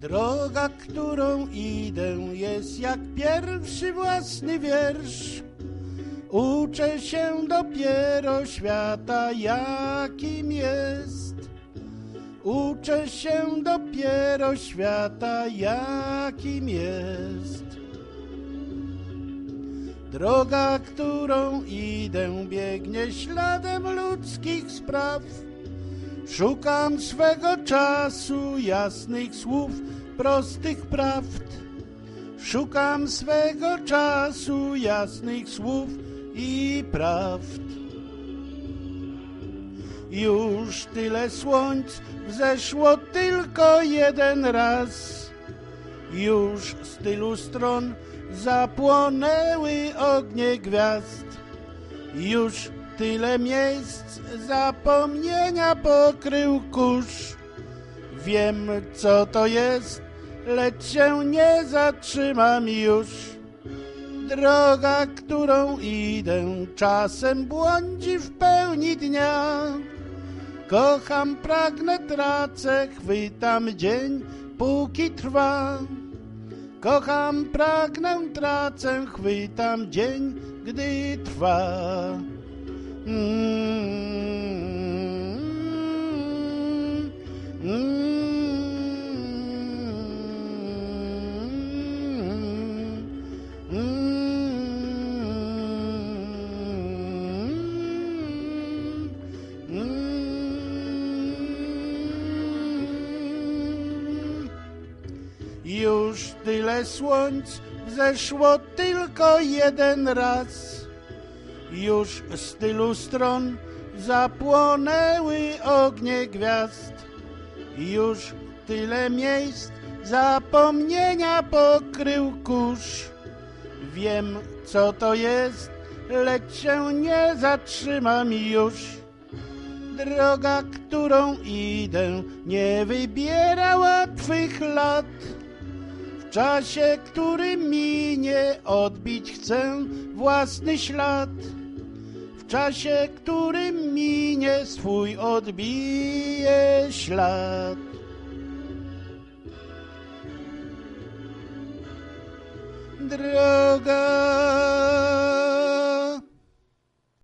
Droga, którą idę, jest jak pierwszy własny wiersz. Uczę się dopiero świata, jakim jest. Uczę się dopiero świata, jakim jest. Droga, którą idę, biegnie śladem ludzkich spraw. Szukam swego czasu jasnych słów, prostych prawd. Szukam swego czasu jasnych słów i prawd. Już tyle słońc wzeszło tylko jeden raz. Już z tylu stron zapłonęły ognie gwiazd. Już tyle miejsc zapomnienia pokrył kurz. Wiem, co to jest, lecz się nie zatrzymam już. Droga, którą idę, czasem błądzi w pełni dnia. Kocham, pragnę, tracę, chwytam dzień, póki trwa. Kocham, pragnę, tracę, chwytam dzień, gdy trwa. Już tyle słońc wzeszło tylko jeden raz. Już z tylu stron zapłonęły ognie gwiazd. Już tyle miejsc zapomnienia pokrył kurz. Wiem, co to jest, lecz się nie zatrzymam już. Droga, którą idę, nie wybiera łatwych lat. W czasie, który minie, odbić chcę własny ślad. W czasie, który minie, swój odbije ślad. Droga,